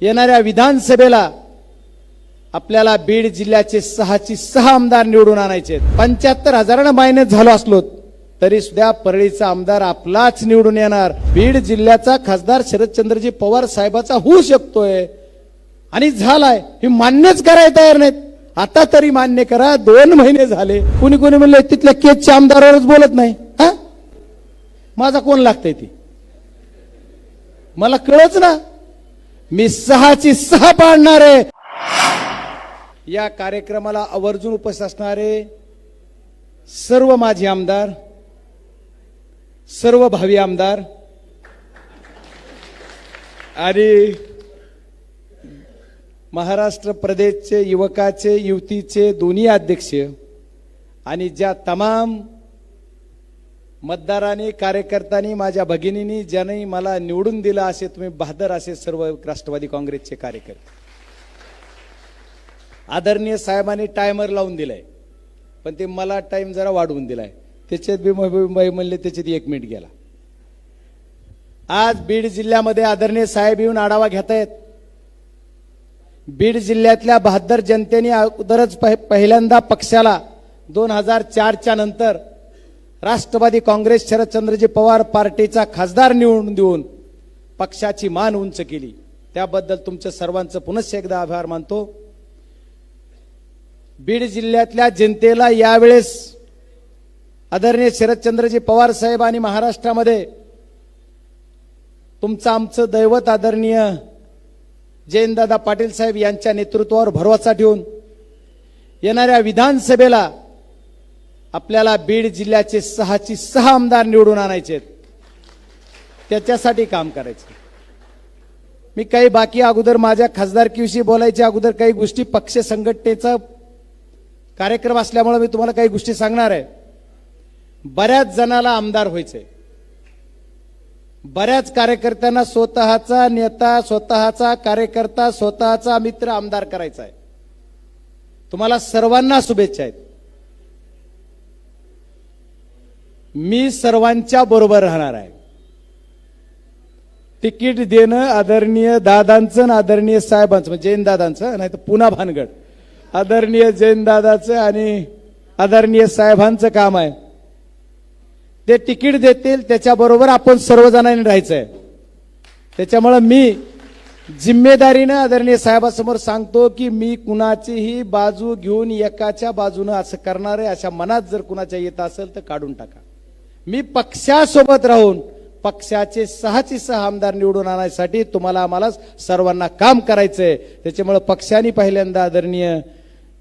येणाऱ्या विधानसभेला आपल्याला बीड जिल्ह्याचे सहाची सहा आमदार निवडून आणायचे पंच्याहत्तर हजारांना मायनस झालो असलो तरी सुद्धा परळीचा आमदार आपलाच निवडून येणार. बीड जिल्ह्याचा खासदार शरदचंद्रजी पवार साहेबाचा होऊ शकतोय. आणि झालाय. हे मान्यच करायला तयार नाहीत. आता तरी मान्य करा. दोन महिने झाले. कुणी कुणी म्हणले तिथल्या केसच्या आमदारावरच बोलत नाही. हा? माझा कोण लागतंय ती? मला कळच ना. मी सहाची सहा पाडणार आहे या कार्यक्रमाला आवर्जून उपस्थित असणारे सर्व माझे आमदार सर्व भावी आमदार आणि महाराष्ट्र प्रदेशचे युवकाचे युवतीचे दोन्ही अध्यक्ष आणि ज्या तमाम मतदारांनी कार्यकर्त्यांनी माझ्या भगिनींनी ज्यांनी मला निवडून दिलं असे तुम्ही बहादर असे सर्व राष्ट्रवादी काँग्रेसचे कार्यकर्ते. आदरणीय साहेबांनी टायमर लावून दिलाय पण ते मला टाईम जरा वाढवून दिलाय. त्याच्यात बी मुंबई म्हणले त्याच्यात एक मिनिट गेला. आज बीड जिल्ह्यामध्ये आदरणीय साहेब येऊन आढावा घेत आहेत बीड जिल्ह्यातल्या बहादर जनतेने अगोदरच पहिल्यांदा पक्षाला दोन हजार चारच्या नंतर राष्ट्रवादी काँग्रेस शरदचंद्रजी पवार पार्टीचा खासदार निवडून देऊन पक्षाची मान उंच केली. त्याबद्दल तुमचं सर्वांचं पुनश्च एकदा आभार मानतो. बीड जिल्ह्यातल्या जनतेला यावेळेस आदरणीय शरदचंद्रजी पवार साहेब आणि महाराष्ट्रामध्ये तुमचं आमचं दैवत आदरणीय जयंतदादा पाटील साहेब यांच्या नेतृत्वावर भरवसा ठेवून येणाऱ्या विधानसभेला आपल्याला बीड जिल्ह्याचे सहाची सहा आमदार निवडून आणायचे आहेत. त्याच्यासाठी काम करायचं. मी काही बाकी अगोदर माझ्या खासदारकीविषयी बोलायच्या अगोदर काही गोष्टी पक्ष संघटनेचा कार्यक्रम असल्यामुळे मी तुम्हाला काही गोष्टी सांगणार आहे. बऱ्याच जणाला आमदार व्हायचंय. बऱ्याच कार्यकर्त्यांना स्वतःचा नेता स्वतःचा कार्यकर्ता स्वतःचा मित्र आमदार करायचा आहे. तुम्हाला सर्वांना शुभेच्छा आहेत. मी सर्वांच्या बरोबर राहणार आहे. तिकीट देणं आदरणीय दादांचं आणि आदरणीय साहेबांचं म्हणजे जैन दादांचं नाही तर पुन्हा भानगड. आदरणीय जैन दादाचं आणि आदरणीय साहेबांचं काम आहे. ते तिकीट देतील त्याच्याबरोबर आपण सर्वजणांनी राहायचं आहे त्याच्यामुळं मी जिम्मेदारीनं आदरणीय साहेबासमोर सांगतो की मी कुणाचीही बाजू घेऊन एकाच्या बाजूनं असं करणार आहे अशा मनात जर कुणाच्या येत असेल तर काढून टाका. मी पक्षासोबत राहून पक्षाचे सहाचे सहा आमदार निवडून आणण्यासाठी तुम्हाला आम्हाला सर्वांना काम करायचंय. त्याच्यामुळे पक्षाने पहिल्यांदा आदरणीय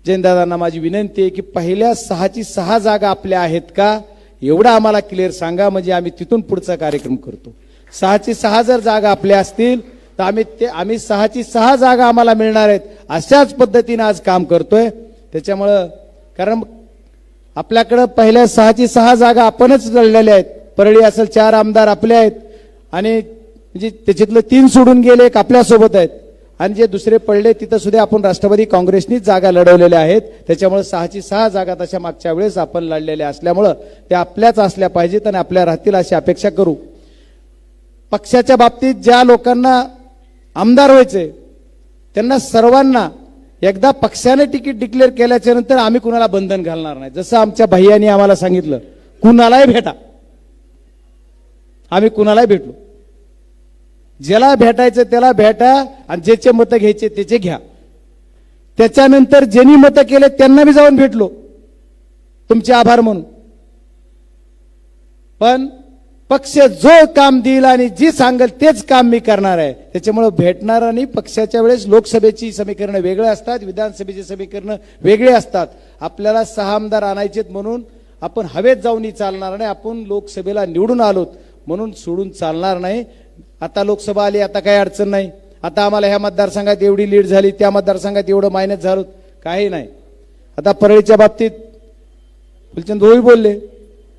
जयंतदादांना माझी विनंती आहे की पहिल्या सहाची सहा जागा आपल्या आहेत का? एवढं आम्हाला क्लिअर सांगा म्हणजे आम्ही तिथून पुढचा कार्यक्रम करतो. सहाची सहा जर जागा आपल्या असतील तर आम्ही ते आम्ही सहाची सहा जागा आम्हाला मिळणार आहेत. अशाच पद्धतीने आज काम करतोय. त्याच्यामुळं कारण आपल्याकडं पहिल्या सहाची सहा जागा आपणच लढलेल्या आहेत. परळी असेल चार आमदार आपले आहेत. आणि म्हणजे त्याच्यातलं तीन सोडून गेले एक आपल्यासोबत आहेत. आणि जे दुसरे पडले तिथं सुद्धा आपण राष्ट्रवादी काँग्रेसनीच जागा लढवलेल्या आहेत. त्याच्यामुळे सहाची सहा जागा तशा मागच्या वेळेस आपण लढलेल्या असल्यामुळं त्या आपल्याच असल्या पाहिजेत आणि आपल्या राहतील अशी अपेक्षा करू. पक्षाच्या बाबतीत ज्या लोकांना आमदार व्हायचे त्यांना सर्वांना एकदा पक्षाने तिकीट डिक्लेअर केल्याच्यानंतर आम्ही कुणाला बंधन घालणार नाही. जसं आमच्या भैयानी आम्हाला सांगितलं कुणालाही भेटा. आम्ही कुणालाही भेटलो. ज्याला भेटायचं त्याला भेटा आणि ज्याचे मतं घ्यायचे त्याचे घ्या. त्याच्यानंतर ज्यांनी मतं केले त्यांना बी जाऊन भेटलो. तुमचे आभार म्हणून. पण पक्ष जो काम देईल आणि जी सांगेल तेच काम मी करणार आहे. त्याच्यामुळे भेटणार आणि पक्षाच्या वेळेस लोकसभेची समीकरणं वेगळे असतात विधानसभेची समीकरणं वेगळे असतात. आपल्याला सहा आमदार आणायचेत म्हणून आपण हवेत जाऊनही चालणार नाही. आपण लोकसभेला निवडून आलोत म्हणून सोडून चालणार नाही. आता लोकसभा आली आता काही अडचण नाही. आता आम्हाला ह्या मतदारसंघात एवढी लीड झाली त्या मतदारसंघात एवढं मायनस झालो काही नाही. आता परळीच्या बाबतीत फुलचंद होई बोलले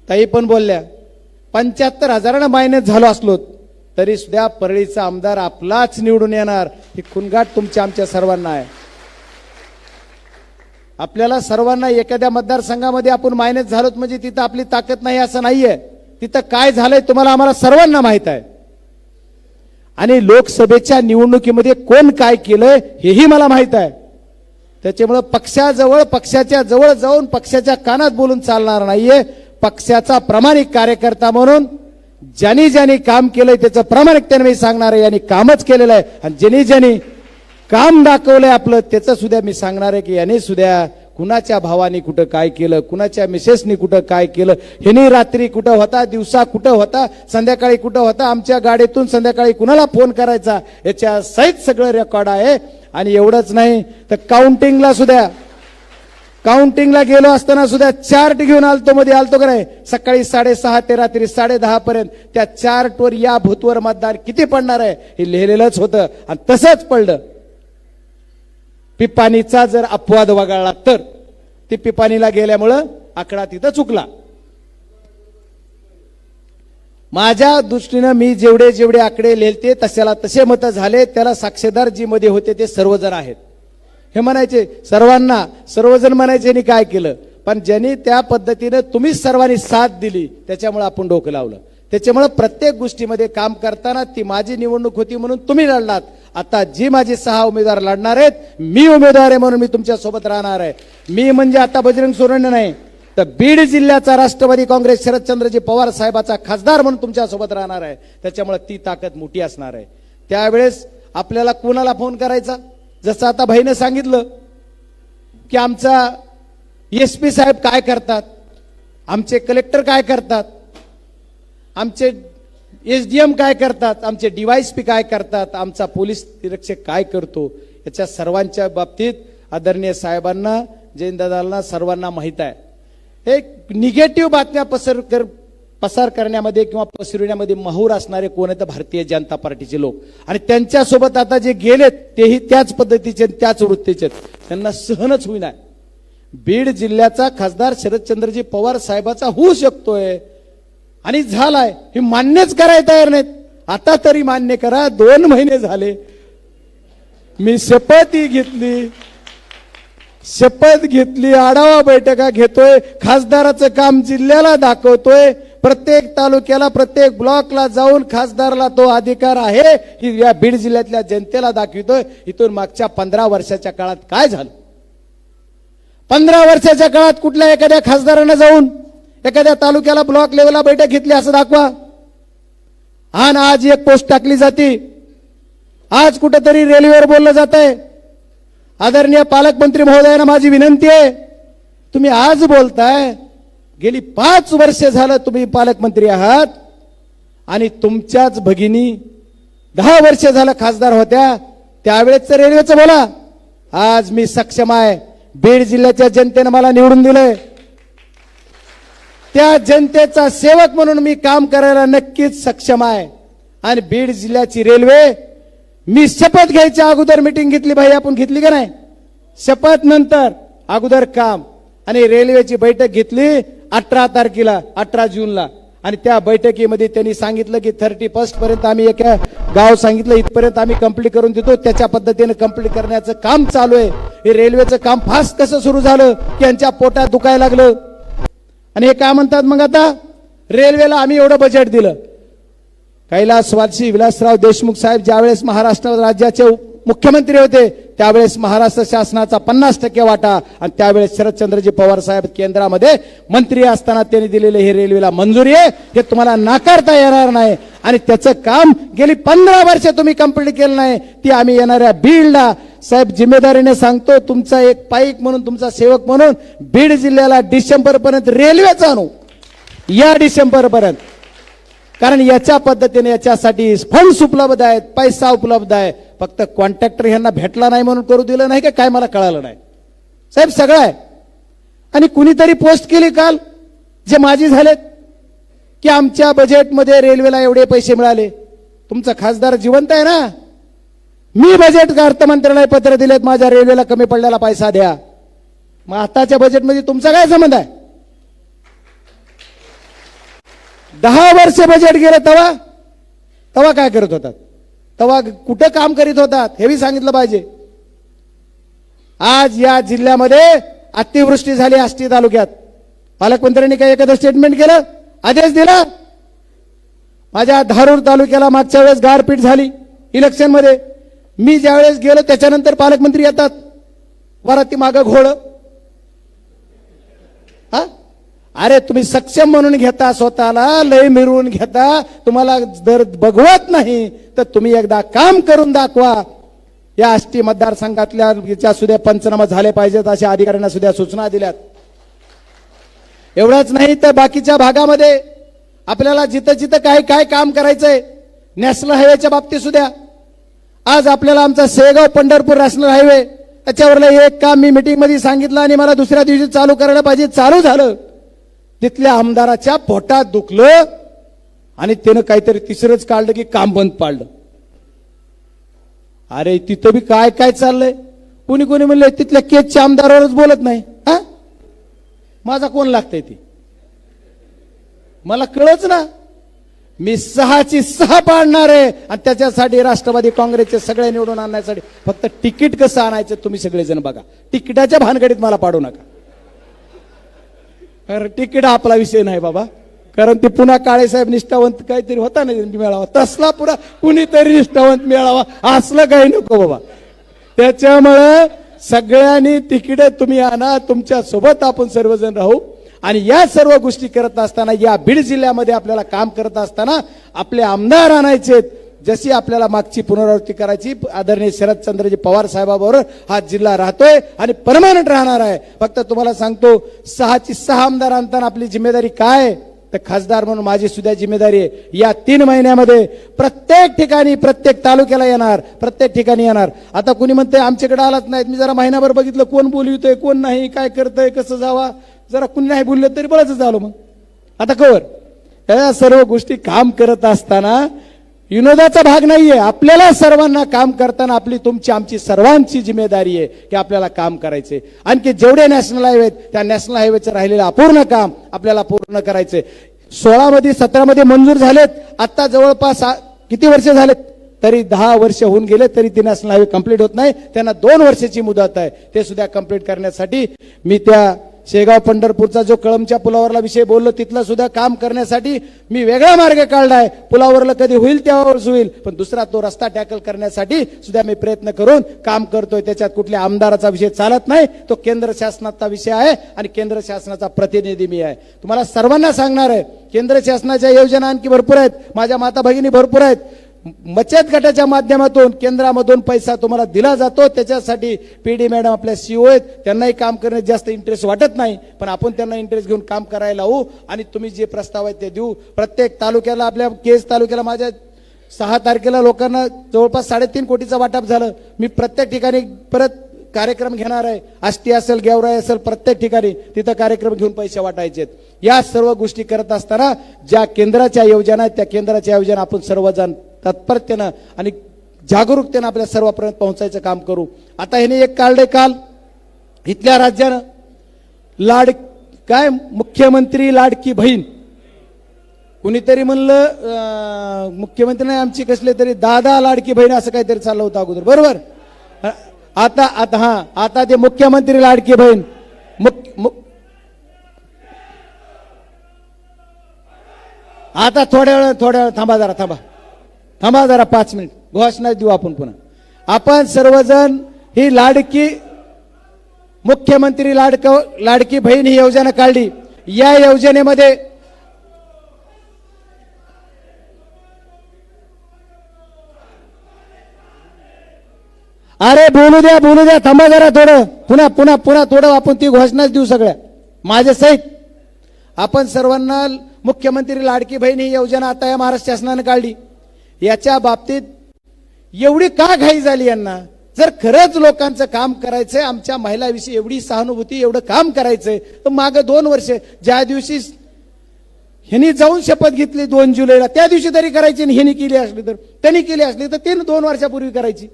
ताई पण बोलल्या. पंच्याहत्तर हजारानं मायनस झालो असलो तरी सुद्धा परळीचा आमदार आपलाच निवडून येणार ही खुनगाट तुमच्या आमच्या सर्वांना आहे. आपल्याला सर्वांना एखाद्या मतदारसंघामध्ये आपण मायनस झालोत म्हणजे तिथं आपली ताकद नाही असं नाहीये. तिथं काय झालंय तुम्हाला आम्हाला सर्वांना माहीत आहे. आणि लोकसभेच्या निवडणुकीमध्ये कोण काय केलंय हेही मला माहीत आहे. त्याच्यामुळं पक्षाजवळ पक्षाच्या जवळ जाऊन पक्षाच्या कानात बोलून चालणार नाहीये. पक्षाचा प्रामाणिक कार्यकर्ता म्हणून ज्यांनी ज्यांनी काम केलंय त्याचं प्रामाणिकतेने मी सांगणार आहे यांनी कामच केलेलं आहे. आणि ज्यांनी ज्यांनी काम दाखवलंय आपलं त्याचं सुद्धा मी सांगणार आहे की याने सुद्धा कुणाच्या भावानी कुठं काय केलं कुणाच्या मिसेसनी कुठं काय केलं ह्यानी रात्री कुठं होता दिवसा कुठं होता संध्याकाळी कुठं होता आमच्या गाडीतून संध्याकाळी कुणाला फोन करायचा याच्या सहित सगळं रेकॉर्ड आहे. आणि एवढंच नाही तर काउंटिंगला सुद्धा काउंटिंगला गेलो असताना सुद्धा चार्ट घेऊन आलतो मध्ये आलतो का नाही? सकाळी साडेसहा ते रात्री साडे दहा पर्यंत त्या चार्टवर या भूतवर मतदान किती पडणार आहे हे लिहिलेलंच होतं आणि तसंच पडलं. पिपाणीचा जर अपवाद वगळला तर ती पिपाणीला गेल्यामुळं आकडा तिथं चुकला. माझ्या दृष्टीनं मी जेवढे जेवढे आकडे लिहिते तशाला तसे मतं झाले त्याला साक्षीदार जी मध्ये होते ते सर्वजण आहेत. हे म्हणायचे सर्वांना सर्वजण म्हणायचे यांनी काय केलं? पण ज्यांनी त्या पद्धतीनं तुम्हीच सर्वांनी साथ दिली त्याच्यामुळे आपण डोकं लावलं. त्याच्यामुळे प्रत्येक गोष्टीमध्ये काम करताना ती माझी निवडणूक होती म्हणून तुम्ही लढलात. आता जी माझी सहा उमेदवार लढणार आहेत मी उमेदवार आहे म्हणून मी तुमच्यासोबत राहणार आहे. मी म्हणजे आता बजरंग सोरण नाही तर बीड जिल्ह्याचा राष्ट्रवादी काँग्रेस शरदचंद्रजी पवार साहेबाचा खासदार म्हणून तुमच्यासोबत राहणार आहे. त्याच्यामुळे ती ताकद मोठी असणार आहे. त्यावेळेस आपल्याला कोणाला फोन करायचा? जसं आता भाईनं सांगितलं की आमचा एस पी साहेब काय करतात आमचे कलेक्टर काय करतात आमचे एस डी एम काय करतात आमचे पी काय करतात आमचा पोलीस निरीक्षक काय करतो याच्या सर्वांच्या बाबतीत आदरणीय साहेबांना जयंतदादांना सर्वांना माहीत आहे. हे निगेटिव्ह बातम्या पसर कर पसार करण्यामध्ये किंवा पसरविण्यामध्ये महूर असणारे कोण आहेत? भारतीय जनता पार्टीचे लोक. आणि त्यांच्यासोबत आता जे गेलेत तेही त्याच पद्धतीचे त्याच वृत्तीचे त्यांना सहनच होईना. बीड जिल्ह्याचा खासदार शरदचंद्रजी पवार साहेबाचा होऊ शकतोय आणि झालाय. हे मान्यच करायला तयार नाहीत. आता तरी मान्य करा. दोन महिने झाले. मी शपथही घेतली. शपथ घेतली. आढावा बैठका घेतोय. खासदाराचं काम जिल्ह्याला दाखवतोय. प्रत्येक तालुक्याला प्रत्येक ब्लॉकला जाऊन खासदारला तो अधिकार आहे की या बीड जिल्ह्यातल्या जनतेला दाखवितोय. इथून मागच्या पंधरा वर्षाच्या काळात काय झालं? पंधरा वर्षाच्या काळात कुठल्या एखाद्या खासदारानं जाऊन एखाद्या तालुक्याला ब्लॉक लेवलला बैठक घेतली असं दाखवा. आणि आज एक पोस्ट टाकली जाते. आज कुठेतरी रेल्वेवर बोललं जात आहे आदरणीय पालकमंत्री महोदयांना माझी विनंती आहे तुम्ही आज बोलताय गेली पाच वर्ष झालं तुम्ही पालकमंत्री आहात. आणि तुमच्याच भगिनी दहा वर्ष झालं खासदार होत्या. त्यावेळेस रेल्वेचं बोला. आज मी सक्षम आहे. बीड जिल्ह्याच्या जनतेनं मला निवडून दिलंय. त्या जनतेचा सेवक म्हणून मी काम करायला नक्कीच सक्षम आहे. आणि बीड जिल्ह्याची रेल्वे मी शपथ घ्यायच्या अगोदर मिटिंग घेतली भाई आपण घेतली का नाही? शपथ नंतर अगोदर काम. आणि रेल्वेची बैठक घेतली. अठरा तारखेला अठरा जूनला. आणि त्या बैठकीमध्ये त्यांनी सांगितलं की थर्टी फर्स्ट पर्यंत आम्ही एका गाव सांगितलं इथपर्यंत आम्ही कंप्लीट करून देतो. त्याच्या पद्धतीने कंप्लीट करण्याचं काम चालू आहे. हे रेल्वेचं काम फास्ट कसं सुरू झालं की यांच्या पोटात दुखायला लागलं? आणि हे काय म्हणतात मग आता? रेल्वेला आम्ही एवढं बजेट दिलं. कैलासवासी विलासराव देशमुख साहेब ज्यावेळेस महाराष्ट्र राज्याचे मुख्यमंत्री होते त्यावेळेस महाराष्ट्र शासनाचा पन्नास टक्के वाटा आणि त्यावेळेस शरदचंद्रजी पवार साहेब केंद्रामध्ये मंत्री असताना त्यांनी दिलेले हे रेल्वेला मंजुरी आहे. हे तुम्हाला नाकारता येणार नाही. आणि त्याचं काम गेली पंधरा वर्ष तुम्ही कंप्लीट केलं नाही. ती आम्ही येणाऱ्या बीडला. साहेब जिम्मेदारीने सांगतो तुमचा एक पाईक म्हणून तुमचा सेवक म्हणून बीड जिल्ह्याला डिसेंबर पर्यंत रेल्वेचा आणू. या डिसेंबर पर्यंत कारण याच्या पद्धतीने याच्यासाठी फंड्स उपलब्ध आहेत पैसा उपलब्ध आहे. फक्त कॉन्ट्रॅक्टर यांना भेटला नाही म्हणून करू दिलं नाही का? काय मला कळालं नाही. साहेब सगळं आहे. आणि कुणीतरी पोस्ट केली काल जे माझी झालेत की आमच्या बजेटमध्ये रेल्वेला एवढे पैसे मिळाले. तुमचा खासदार जिवंत आहे ना? मी बजेट अर्थमंत्र्याला पत्र दिलेत माझ्या रेल्वेला कमी पडलेला पैसा द्या. मग आताच्या बजेटमध्ये तुमचा काय संबंध आहे? दहा वर्ष बजेट गेलं तेव्हा तेव्हा काय करत होतात? तेव्हा कुठं काम करीत होतात? हे बी सांगितलं पाहिजे. आज या जिल्ह्यामध्ये अतिवृष्टी झाली आष्टी तालुक्यात. पालकमंत्र्यांनी काही एखादं स्टेटमेंट केलं? आदेश दिला? माझ्या धारूर तालुक्याला मागच्या वेळेस गारपीट झाली इलेक्शनमध्ये मी ज्यावेळेस गेलो त्याच्यानंतर पालकमंत्री येतात. वराती मागं घोळ. हा? अरे तुम्ही सक्षम म्हणून घेता स्वतःला लय मिरवून घेता. तुम्हाला जर बघवत नाही तर तुम्ही एकदा काम करून दाखवा. या आष्टी मतदारसंघातल्या ज्या सुद्धा पंचनामा झाले पाहिजेत अशा अधिकाऱ्यांना सुद्धा सूचना दिल्यात. एवढंच नाही तर बाकीच्या भागामध्ये आपल्याला जिथं जिथं काय काय काम करायचंय नॅशनल हायवेच्या बाबतीत सुद्धा. आज आपल्याला आमचा सेगाव पंढरपूर नॅशनल हायवे त्याच्यावरलं एक काम मी मीटिंगमध्ये सांगितलं आणि मला दुसऱ्या दिवशी चालू करायला पाहिजे चालू झालं. तिथल्या आमदाराच्या पोटात दुखलं आणि त्यानं काहीतरी तिसरंच काढलं की काम बंद पाडलं. अरे तिथं बी काय काय चाललंय? कोणी कोणी म्हणलं तिथल्या केसच्या आमदारावरच बोलत नाही हा? माझा कोण लागतंय ते? मला कळच ना. मी सहाची सहा पाडणार आहे आणि त्याच्यासाठी राष्ट्रवादी काँग्रेसचे सगळे निवडून आणण्यासाठी फक्त तिकीट कसं आणायचं तुम्ही सगळेजण बघा. तिकिटाच्या भानगडीत मला पाडू नका. कारण तिकीट आपला विषय नाही बाबा. कारण ते पुन्हा काळेसाहेब निष्ठावंत काहीतरी होता ना मिळावा. तसला पुन्हा कुणीतरी निष्ठावंत मिळावा. असलं काही नको बाबा. त्याच्यामुळं सगळ्यांनी तिकीट तुम्ही आणा तुमच्यासोबत आपण सर्वजण राहू. आणि या सर्व गोष्टी करत असताना या बीड जिल्ह्यामध्ये आपल्याला काम करत असताना आपले आमदार आणायचे जशी आपल्याला मागची पुनरावृत्ती करायची आदरणीय शरदचंद्रजी पवार साहेबाबरोबर हा जिल्हा राहतोय आणि परमानंट राहणार आहे. फक्त तुम्हाला सांगतो सहाची सहा आमदार आणताना आपली जिम्मेदारी काय? तर खासदार म्हणून माझी सुद्धा जिम्मेदारी आहे. या तीन महिन्यामध्ये प्रत्येक ठिकाणी प्रत्येक तालुक्याला येणार प्रत्येक ठिकाणी येणार. आता कुणी म्हणते आमच्याकडे आलाच नाहीत मी जरा महिनाभर बघितलं कोण बोलवितोय कोण नाही काय करतंय कसं जावा? जरा कुणी नाही बोललं तरी बरंच झालो मग. आता कवर या सर्व गोष्टी काम करत असताना विनोदाचा भाग नाहीये. आपल्याला सर्वांना काम करताना आपली तुमची आमची सर्वांची जिम्मेदारी आहे की आपल्याला काम करायचे आणखी जेवढे नॅशनल हायवे आहेत, त्या नॅशनल हायवेचं राहिलेलं अपूर्ण काम आपल्याला पूर्ण करायचंय. सोळा मध्ये सतरा मध्ये मंजूर झालेत. आता जवळपास किती वर्ष झालेत? तरी दहा वर्ष होऊन गेले तरी ते नॅशनल हायवे कंप्लीट होत नाही. त्यांना दोन वर्षाची मुदत आहे. ते सुद्धा कंप्लीट करण्यासाठी मी त्या शेगाव पंढरपूरचा जो कळमच्या पुलावरला विषय बोललो तिथला सुद्धा काम करण्यासाठी मी वेगळा मार्ग काढलाय. पुलावरला कधी होईल त्यावरच होईल पण दुसरा तो रस्ता टॅकल करण्यासाठी सुद्धा मी प्रयत्न करून काम करतोय. त्याच्यात कुठल्या आमदाराचा विषय चालत नाही तो केंद्र शासनाचा विषय आहे आणि केंद्र शासनाचा प्रतिनिधी मी आहे. तुम्हाला सर्वांना सांगणार आहे केंद्र शासनाच्या योजना आणखी भरपूर आहेत माझ्या माता भगिनी भरपूर आहेत. बचत गटाच्या माध्यमातून केंद्रामधून पैसा तुम्हाला दिला जातो त्याच्यासाठी पी डी मॅडम आपल्या सीओ आहेत. त्यांनाही काम करण्यात जास्त इंटरेस्ट वाटत नाही पण आपण त्यांना इंटरेस्ट घेऊन काम करायला लावू आणि तुम्ही जे प्रस्ताव आहेत ते देऊ. प्रत्येक तालुक्याला आपल्या केस तालुक्याला माझ्या सहा तारखेला लोकांना जवळपास साडेतीन कोटीचं वाटप झालं. मी प्रत्येक ठिकाणी परत कार्यक्रम घेणार आहे. आष्टी असेल गेवराई असेल प्रत्येक ठिकाणी तिथं कार्यक्रम घेऊन पैसे वाटायचे या सर्व गोष्टी करत असताना ज्या केंद्राच्या योजना आहेत त्या केंद्राच्या योजना आपण सर्वजण तत्परतेनं आणि जागरूकतेनं आपल्या सर्वांपर्यंत पोहोचायचं काम करू. आता ह्याने एक काढले काल. इथल्या राज्यानं लाड काय? मुख्यमंत्री लाडकी बहीण. कुणीतरी म्हणलं मुख्यमंत्री नाही आमची कसले तरी दादा लाडकी बहीण असं काहीतरी चाललं होतं अगोदर. बरोबर? आता आता हा आता ते मुख्यमंत्री लाडकी बहीण. मुख्य मु- आता थोड्या वेळ थोड्या वेळ थांबा जरा थांबा. थांबा जरा पाच मिनिट. घोषणा देऊ आपण पुन्हा. आपण सर्वजण ही लाडकी मुख्यमंत्री लाडक लाडकी बहीण ही योजना काढली. या योजनेमध्ये अरे बोलू द्या बोलू द्या थांबा जरा थोडं. पुन्हा पुन्हा पुन्हा थोडं आपण ती घोषणाच देऊ सगळ्या. माझ्या सहित आपण सर्वांना मुख्यमंत्री लाडकी बहीण ही योजना आता या महाराष्ट्र शासनाने काढली. याच्या बाबतीत एवढी का घाई झाली यांना? जर खरंच लोकांचं काम करायचंय आमच्या महिलाविषयी एवढी सहानुभूती एवढं काम करायचंय तर मागं दोन वर्ष ज्या दिवशी ह्यांनी जाऊन शपथ घेतली दोन जुलैला त्या दिवशी तरी करायची आणि ह्यांनी केली असली तर त्यांनी केली असली तर ते दोन वर्षापूर्वी करायची.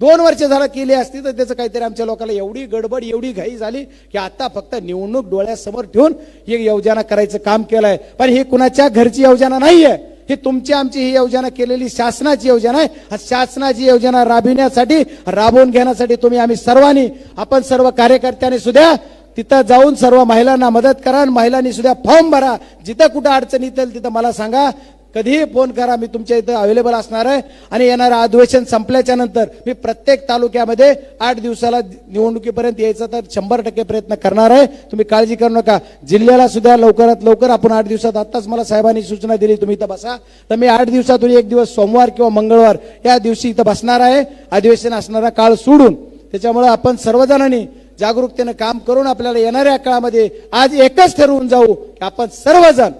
दोन वर्ष झाला केली असती तर त्याचं काहीतरी आमच्या लोकांना एवढी गडबड एवढी घाई झाली की आता फक्त निवडणूक डोळ्यासमोर ठेवून ही योजना करायचं काम केलंय. पण ही कुणाच्या घरची योजना नाहीये. ही तुमची आमची ही योजना केलेली शासनाची योजना आहे. हा शासनाची योजना राबविण्यासाठी राबवून घेण्यासाठी तुम्ही आम्ही सर्वांनी आपण सर्व कार्यकर्त्यांनी सुद्धा तिथं जाऊन सर्व महिलांना मदत करा आणि महिलांनी सुद्धा फॉर्म भरा. जिथं कुठं अडचण येतील तिथं मला सांगा. कधीही फोन करा मी तुमच्या इथं अवेलेबल असणार आहे. आणि येणारं अधिवेशन संपल्याच्या नंतर मी प्रत्येक तालुक्यामध्ये आठ दिवसाला निवडणुकीपर्यंत यायचं तर शंभर टक्के प्रयत्न करणार आहे. तुम्ही काळजी करू नका. जिल्ह्याला सुद्धा लवकरात लवकर आपण आठ दिवसात आत्ताच मला साहेबांनी सूचना दिली तुम्ही इथं बसा. तर मी आठ दिवसातून एक दिवस सोमवार किंवा मंगळवार या दिवशी इथं बसणार आहे. अधिवेशन असणारा काळ सोडून. त्याच्यामुळे आपण सर्वजणांनी जागरूकतेनं काम करून आपल्याला येणाऱ्या काळामध्ये आज एकच ठरवून जाऊ की आपण सर्वजण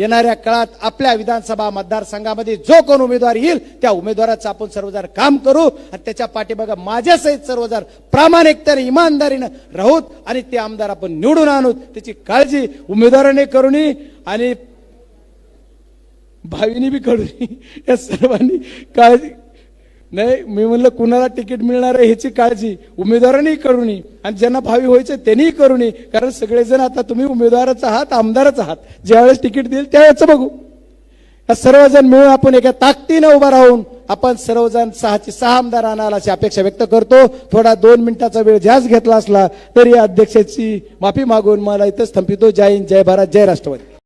येणाऱ्या काळात आपल्या विधानसभा मतदारसंघामध्ये जो कोण उमेदवार येईल त्या उमेदवाराचं आपण सर्वजण काम करू आणि त्याच्या पाठीमागं माझ्यासहित सर्वजण प्रामाणिकतेने इमानदारीनं राहूत आणि ते आमदार आपण निवडून आणूत. त्याची काळजी उमेदवाराने करू नये आणि भावीने बी करू नये या सर्वांनी काळजी नाही मी म्हणलं कुणाला तिकीट मिळणार आहे ह्याची काळजी? उमेदवारांनी करू नये. आणि ज्यांना भावी व्हायचं त्यांनीही करू नये. कारण सगळेजण आता तुम्ही उमेदवारच आहात आमदारच आहात. ज्यावेळेस तिकीट देईल त्यावेळेस बघू. या सर्वजण मिळून आपण एका ताकदीनं उभा राहून आपण सर्वजण सहाचे सहा आमदार आणाल अशी अपेक्षा व्यक्त करतो. थोडा दोन मिनिटाचा वेळ जास्त घेतला असला तरी अध्यक्षाची माफी मागून मला इथंच स्थंपितो जय हिंद जय भारत जय राष्ट्रवादी.